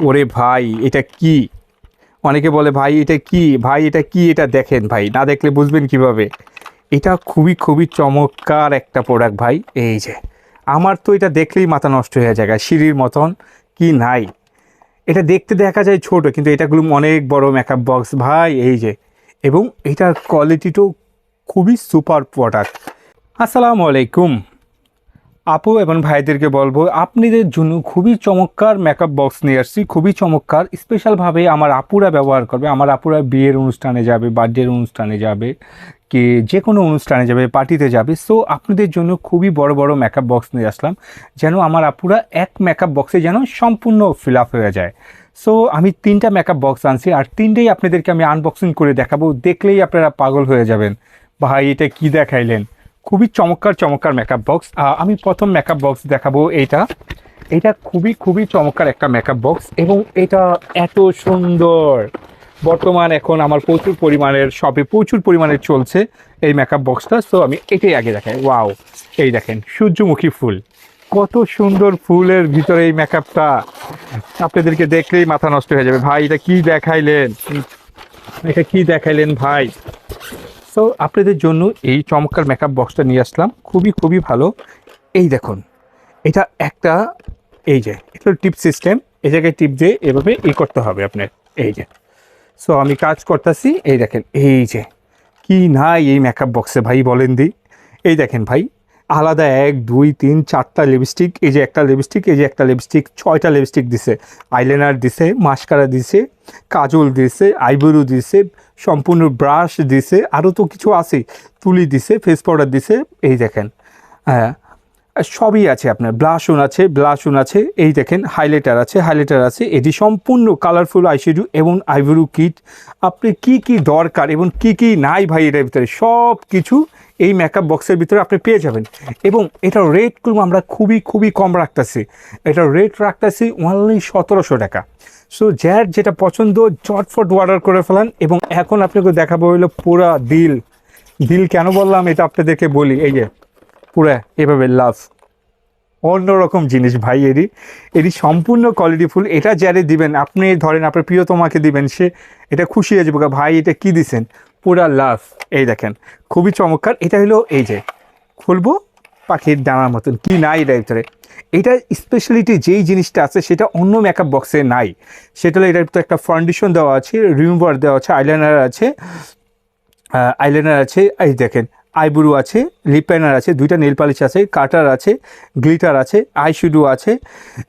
ওরে ভাই, এটা কি? অনেকে বলে, ভাই, এটা কি? ভাই, এটা কি? এটা দেখেন ভাই, না দেখলে বুঝবেন কীভাবে? এটা খুবই খুবই চমৎকার একটা প্রোডাক্ট ভাই, এই যে। আমার তো এটা দেখলেই মাথা নষ্ট হয়ে যায় সিঁড়ির মতন কি নাই? এটা দেখতে দেখা যায় ছোট, কিন্তু এটাগুলো অনেক বড় মেকআপ বক্স ভাই, এই যে। এবং এটার কোয়ালিটিটাও খুবই সুপার প্রোডাক্ট আসসালামু আলাইকুম। আপু এবং ভাইদেরকে বলব, আপনাদের জন্য খুবই চমৎকার মেকআপ বক্স নিয়ে আসছি। খুবই চমৎকার। স্পেশালভাবে আমার আপুরা ব্যবহার করবে। আমার আপুরা বিয়ের অনুষ্ঠানে যাবে বার্থডের অনুষ্ঠানে যাবে, কি যে কোনো অনুষ্ঠানে যাবে পার্টিতে যাবে। সো আপনাদের জন্য খুবই বড় বড় মেকআপ বক্স নিয়ে আসলাম, যেন আমার আপুরা এক মেকআপ বক্সে যেন সম্পূর্ণ ফিল আপ হয়ে যায়। সো আমি তিনটা মেকআপ বক্স আনছি, আর তিনটেই আপনাদেরকে আমি আনবক্সিং করে দেখাবো। দেখলেই আপনারা পাগল হয়ে যাবেন। ভাই, এটা কি দেখাইলেন? খুবই চমৎকার চমৎকার মেকআপ বক্স আমি প্রথম মেকআপ বক্স দেখাবো এইটা। এটা খুবই খুবই চমৎকার একটা মেকআপ বক্স এবং এটা এত সুন্দর। বর্তমান এখন আমার প্রচুর পরিমাণের শপে প্রচুর পরিমাণে চলছে এই মেকআপ বক্সটা সো আমি এটাই আগে দেখাই। ওয়াও এই দেখেন, সূর্যমুখী ফুল। কত সুন্দর ফুলের ভিতরে এই মেকআপটা আপনাদেরকে দেখলেই মাথা নষ্ট হয়ে যাবে। ভাই, এটা কি দেখাইলেন? এটা কি দেখাইলেন ভাই? সো আপনাদের জন্য এই চমৎকার মেকআপ বক্সটা নিয়ে আসলাম। খুবই খুবই ভালো। এই দেখুন, এটা একটা, এই যে, এটা টিপ সিস্টেম এ জায়গায় টিপ দিয়ে এভাবে ই করতে হবে আপনার। এই যে সো আমি কাজ করতেছি, এই দেখেন, এই যে, কি নাই এই মেকআপ বক্সে ভাই বলেন দি। এই দেখেন ভাই আলাদা এক, দুই, তিন, চারটা লিপস্টিক এই যে একটা লিপস্টিক এই যে একটা লিপস্টিক ছয়টা লিপস্টিক দিছে। আইলাইনার দিছে মাস্কারা দিছে, কাজল দিছে আইব্রো দিছে, সম্পূর্ণ ব্রাশ দিছে আরও তো কিছু আছে তুলি দিছে ফেস পাউডার দিছে, এই দেখেন। হ্যাঁ সবই আছে আপনার। ব্লাশন আছে ব্লাশন আছে। এই দেখেন হাইলাইটার আছে হাইলাইটার আছে। এটি সম্পূর্ণ কালারফুল আইশ্যাডো এবং আইব্রো কিট আপনি কি কি দরকার এবং কি কি নাই ভাই এটার ভিতরে? সব কিছু এই মেকআপ বক্সের ভিতরে আপনি পেয়ে যাবেন। এবং এটার রেটগুলো আমরা খুবই খুবই কম রাখতেছি। এটার রেট রাখতেছি অনলি সতেরোশো টাকা। সো যার যেটা পছন্দ, চটফট অর্ডার করে ফেলান এবং এখন আপনাকে দেখাবো হলো পুরা দিল দিল কেন বললাম? এটা আপনাদেরকে বলি। এই যে পুরা এভাবে লাভ। অন্যরকম জিনিস ভাই এরই। এরই সম্পূর্ণ কোয়ালিটি ফুল। এটা যারে দিবেন, আপনি ধরেন আপনার প্রিয়তমাকে দিবেন, সে এটা খুশি হয়ে যাবে ভাই, এটা কি দিছেন? পুরা লাভ। এই দেখেন, খুবই চমৎকার। এটা হলো এই যে, খুলবো পাখির ডানার মতন। কি নাই এটার ভিতরে? এটা স্পেশালিটি যেই জিনিসটা আছে, সেটা অন্য মেকআপ বক্সে নাই। সেটা হলো এটার ভিতরে একটা ফাউন্ডেশন দেওয়া আছে রিমুভার দেওয়া আছে আইলাইনার আছে আইলাইনার আছে। এই দেখেন আইব্রু আছে লিপ লাইনার আছে, দুইটা নেল পালিশ আছে কাটার আছে গ্লিটার আছে আইশ্যাডো আছে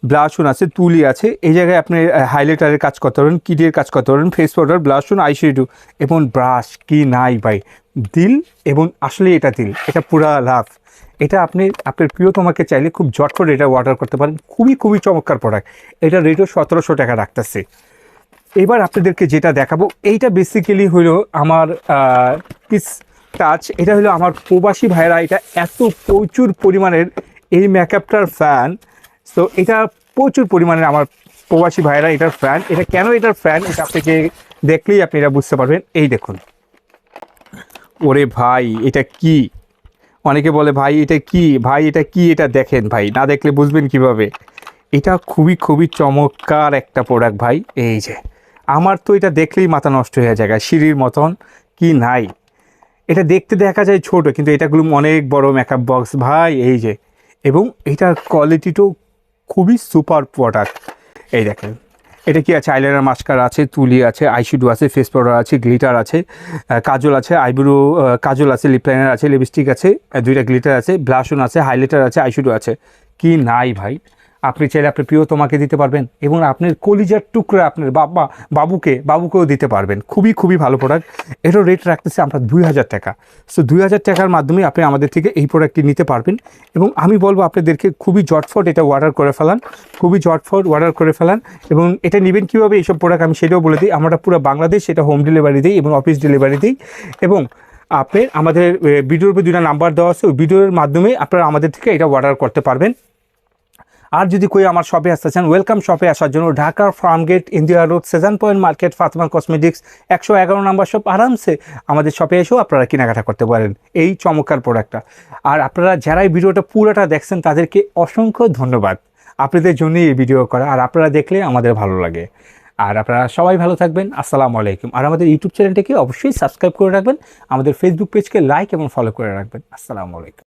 ব্লাশন আছে, তুলি আছে। এই জায়গায় আপনি হাইলাইটারের কাজ করতে পারবেন কিডের কাজ করতে পারবেন face powder blush on eyeshadow এবং ব্রাশ কি নাই ভাই? দিল এবং আসলে এটা দিল, এটা পুরা লাভ। এটা আপনি, আপনার প্রিয়তমাকে চাইলে খুব জট করে এটা অর্ডার করতে পারেন, খুবই খুবই চমৎকার প্রোডাক্ট এটা রেটও সতেরোশো টাকা রাখতেছে। এবার আপনাদেরকে যেটা দেখাবো, এইটা বেসিক্যালি হলো আমার পিস টাচ এটা হলো আমার প্রবাসী ভাইরা এটা এত প্রচুর পরিমাণের এই মেকআপটার ফ্যান। তো এটা প্রচুর পরিমাণের আমার প্রবাসী ভাইরা এটার ফ্যান। এটা কেন এটার ফ্যান? এটা আপনাকে দেখলেই আপনি এটা বুঝতে পারবেন। এই দেখুন। ওরে ভাই, এটা কি? অনেকে বলে, ভাই, এটা কি? ভাই, এটা কি? এটা দেখেন ভাই, না দেখলে বুঝবেন কীভাবে? এটা খুবই খুবই চমৎকার একটা প্রোডাক্ট ভাই। এই যে, আমার তো এটা দেখলেই মাথা নষ্ট হয়ে যায় সিঁড়ির মতন। কি নাই? এটা দেখতে দেখা যায় ছোট, কিন্তু এটাগুলো অনেক বড় মেকআপ বক্স ভাই, এই যে, এবং এটার কোয়ালিটিটাও খুবই সুপার প্রোডাক্ট এই দেখেন, এটা কি আছে? আইলাইনার মাস্কার আছে, তুলি আছে আইশ্যাডো আছে ফেস পাউডার আছে গ্লিটার আছে কাজল আছে আইব্রো কাজল আছে লিপ লাইনার আছে লিপস্টিক আছে দুইটা গ্লিটার আছে ব্লাশন আছে হাইলাইটার আছে আইশ্যাডো আছে। কি নাই ভাই? আপনি চাইলে আপনার প্রিয় তোমাকে দিতে পারবেন এবং আপনার কলিজার টুকরা আপনার বাবা, বাবুকে, বাবুকেও দিতে পারবেন। খুবই খুবই ভালো প্রোডাক্ট এটার রেট রাখতেছে আমরা দুই হাজার টাকা। সো দুই হাজার টাকার মাধ্যমে আপনি আমাদের থেকে এই প্রোডাক্টটি নিতে পারবেন এবং আমি বলব আপনাদেরকে খুবই জটফট এটা অর্ডার করে ফেলান। খুবই জটফট অর্ডার করে ফেলান এবং এটা নেবেন কীভাবে এইসব প্রোডাক্ট আমি সেটাও বলে দিই। আমরা পুরো বাংলাদেশ সেটা হোম ডেলিভারি দিই এবং অফিস ডেলিভারি দিই এবং আপনি আমাদের ভিডিওর উপর দুটা নাম্বার দেওয়া আছে। ওই ভিডিওর মাধ্যমে আপনারা আমাদের থেকে এটা অর্ডার করতে পারবেন। আর যদি কই আমার শপে আসতে চান ওয়েলকাম শপে আসার জন্য ঢাকার Farmgate India road Sejan point market Fatma cosmetics একশো এগারো নাম্বার শপ আরামসে আমাদের শপে এসেও আপনারা কেনাকাটা করতে পারেন এই চমৎকার প্রোডাক্টটা আর আপনারা যারা এই ভিডিওটা পুরোটা দেখছেন, তাদেরকে অসংখ্য ধন্যবাদ। আপনাদের জন্যই এই ভিডিও করা, আর আপনারা দেখলে আমাদের ভালো লাগে। আর আপনারা সবাই ভালো থাকবেন, আসসালামু আলাইকুম। আর আমাদের ইউটিউব চ্যানেলটিকে অবশ্যই সাবস্ক্রাইব করে রাখবেন, আমাদের ফেসবুক পেজকে লাইক এবং ফলো করে রাখবেন। আসসালামু আলাইকুম।